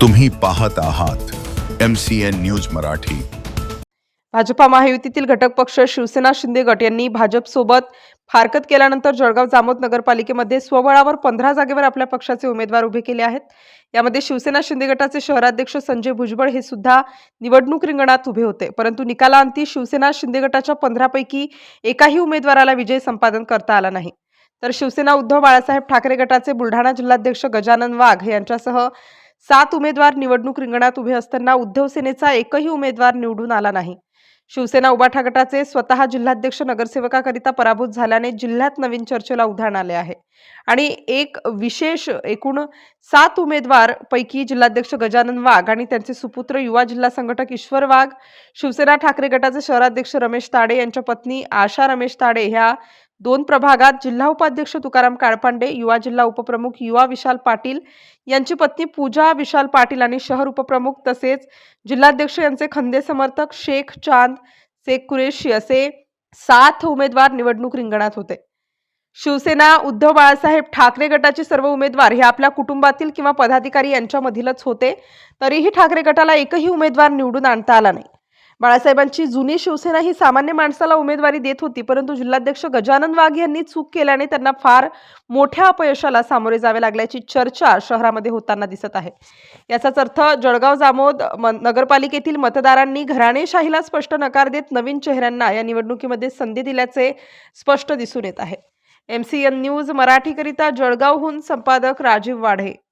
तुम्ही पाहत आहात M C N news Marathi. Bhajpa महायुतीतील घटक पक्ष शिवसेना शिंदे गट यांनी भाजपसोबत फारकत केल्यानंतर जळगाव जामोद नगरपालिकेमध्ये स्वबळावर पंधरा जागेवर आपल्या पक्षाचे उमेदवार उभे केले आहेत. यामध्ये शिवसेना शिंदे गटाचे शहराध्यक्ष संजय भुजबळ हे सुद्धा निवडणूक रिंगणात उभे होते. परंतु निकालाअंती शिवसेना शिंदे गटाच्या पंधरापैकी एकाही उमेदवाराला विजय संपादन करता आला नाही. तर शिवसेना उद्धव बाळासाहेब ठाकरे गटाचे बुलढाणा जिल्हाध्यक्ष गजानन वाघ यांच्यासह सात उमेदवार निवडणूक रिंगणात उभे असताना उद्धव सेनेचा एकही उमेदवार निवडून आला नाही. शिवसेना उबाठा गटाचे स्वतः जिल्हाध्यक्ष नगरसेवकाकरिता पराभूत झाल्याने जिल्ह्यात नवीन चर्चेला उधाण आले आहे. आणि एक विशेष एकूण सात उमेदवार पैकी जिल्हाध्यक्ष गजानन वाघ आणि त्यांचे सुपुत्र युवा जिल्हा संघटक ईश्वर वाघ शिवसेना ठाकरे गटाचे शहराध्यक्ष रमेश ताडे यांच्या पत्नी आशा रमेश ताडे ह्या दोन प्रभागात जिल्हा उपाध्यक्ष तुकाराम काळपांडे युवा जिल्हा उपप्रमुख युवा विशाल पाटील यांची पत्नी पूजा विशाल पाटील आणि शहर उपप्रमुख तसेच जिल्हाध्यक्ष यांचे खंदे समर्थक शेख चांद शेख कुरेशी असे सात उमेदवार निवडणूक रिंगणात होते. शिवसेना उद्धव बाळासाहेब ठाकरे गटाचे सर्व उमेदवार हे आपल्या कुटुंबातील किंवा पदाधिकारी यांच्यामधीलच होते तरीही ठाकरे गटाला एकही उमेदवार निवडून आणता आला नाही. बाळासाहेबांची जुनी शिवसेना ही सामान्य माणसाला उमेदवारी देत होती परंतु जिल्हाध्यक्ष गजानन वाघ यांनी चूक केल्याने त्यांना फार मोठ्या अपयशाला सामोरे जावे लागल्याची चर्चा शहरामध्ये होताना दिसत आहे. याचाच अर्थ जळगाव जामोद म- नगरपालिकेतील मतदारांनी घराणेशाहीला स्पष्ट नकार देत नवीन चेहऱ्यांना या निवडणुकीमध्ये संधी दिल्याचे स्पष्ट दिसून येत आहे. एम सी एन न्यूज मराठीकरिता जळगावहून संपादक राजीव वाढे.